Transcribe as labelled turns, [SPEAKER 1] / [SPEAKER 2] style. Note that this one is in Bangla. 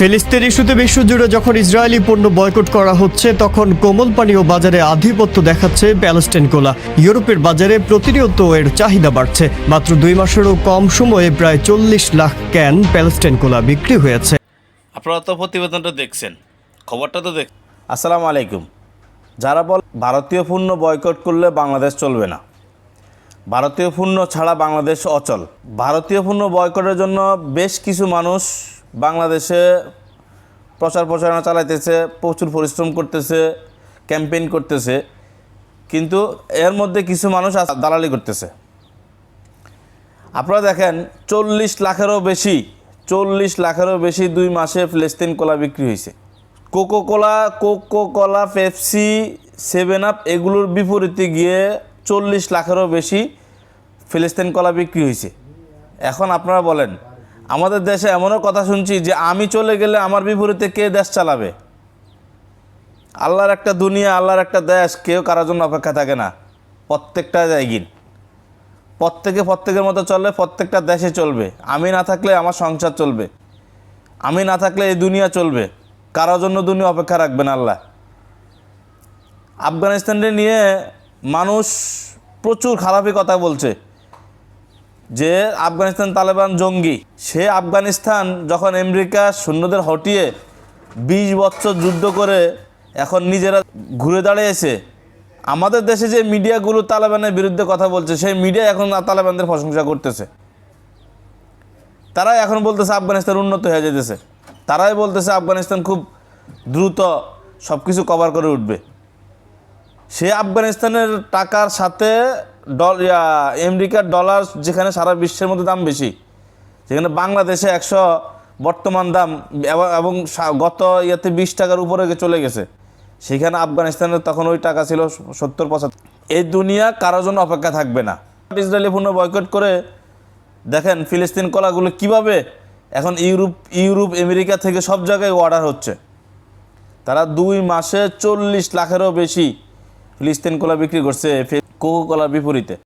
[SPEAKER 1] ফিলিস্তিন ইস্যুতে বিশ্বজুড়ে যখন ইসরায়েলি পণ্য বয়কট করা হচ্ছে তখন কোমল পানীয় বাজারে আধিপত্য দেখাচ্ছে প্যালেস্টাইন কোলা ইউরোপের বাজারে প্রতিনিয়ত এর চাহিদা বাড়ছে। মাত্র দুই মাসেরও কম সময়ে প্রায় চল্লিশ লাখ ক্যান প্যালেস্টাইন কোলা বিক্রি হয়েছে।
[SPEAKER 2] আপনারা তো প্রতিবেদনটা দেখছেন খবরটা তো দেখ
[SPEAKER 3] আসসালামু আলাইকুম। যারা বল ভারতীয় পণ্য বয়কট করলে বাংলাদেশ চলবে না। ভারতীয় পণ্য ছাড়া বাংলাদেশ অচল। ভারতীয় পণ্য বয়কটের জন্য বেশ কিছু মানুষ বাংলাদেশে প্রচার প্রচারণা চালাইতেছে, প্রচুর পরিশ্রম করতেছে, ক্যাম্পেইন করতেছে, কিন্তু এর মধ্যে কিছু মানুষ দালালি করতেছে। আপনারা দেখেন, চল্লিশ লাখেরও বেশি, চল্লিশ লাখেরও বেশি দুই মাসে ফিলিস্তিন কলা বিক্রি হয়েছে Coca Cola Coca Cola Pepsi Seven Up এগুলোর বিপরীতে গিয়ে চল্লিশ লাখেরও বেশি ফিলিস্তিন কলা বিক্রি হয়েছে এখন আপনারা বলেন আমাদের দেশে এমনও কথা শুনছি যে আমি চলে গেলে আমার বিপরীতে কে দেশ চালাবে? আল্লাহর একটা দুনিয়া, আল্লাহর একটা দেশ, কেউ কারোর জন্য অপেক্ষা থাকে না। প্রত্যেকটা জায়গিন প্রত্যেকে প্রত্যেকের মতো চললে প্রত্যেকটা দেশে চলবে। আমি না থাকলে আমার সংসার চলবে। আমি না থাকলে এই দুনিয়া চলবে। কারোর জন্য দুনিয়া অপেক্ষা রাখবেন আল্লাহ। আফগানিস্তানকে নিয়ে মানুষ প্রচুর খারাপই কথা বলছে। যে আফগানিস্তান তালেবান জঙ্গি, সে আফগানিস্তান যখন আমেরিকা সৈন্যদের হটিয়ে বিশ বছর যুদ্ধ করে এখন নিজেরা ঘুরে দাঁড়িয়েছে। আমাদের দেশে যে মিডিয়াগুলো তালেবানের বিরুদ্ধে কথা বলছে, সেই মিডিয়া এখন তালেবানদের প্রশংসা করতেছে। তারাই এখন বলতেছে আফগানিস্তান উন্নত হয়ে যেতেছে তারাই বলতেছে আফগানিস্তান খুব দ্রুত সব কিছু কভার করে উঠবে। সে আফগানিস্তানের টাকার সাথে ডল আমেরিকার ডলার যেখানে সারা বিশ্বের মধ্যে দাম বেশি, যেখানে বাংলাদেশে একশো বর্তমান দাম, এবং- গত ইয়েতে বিশ টাকার উপরে চলে গেছে। সেখানে আফগানিস্তানের তখন ওই টাকা ছিল সত্তর পঁচাত্তর। এই দুনিয়া কারোর জন্য অপেক্ষা থাকবে না। ইসরায়েলি পণ্য বয়কট করে, দেখেন ফিলিস্তিন কলাগুলো কীভাবে এখন ইউরোপ ইউরোপ, আমেরিকা থেকে সব জায়গায় অর্ডার হচ্ছে। তারা দুই মাসে চল্লিশ লাখেরও বেশি ফিলিস্তিন কলা বিক্রি করছে। কোকো কলার বিপরীতে।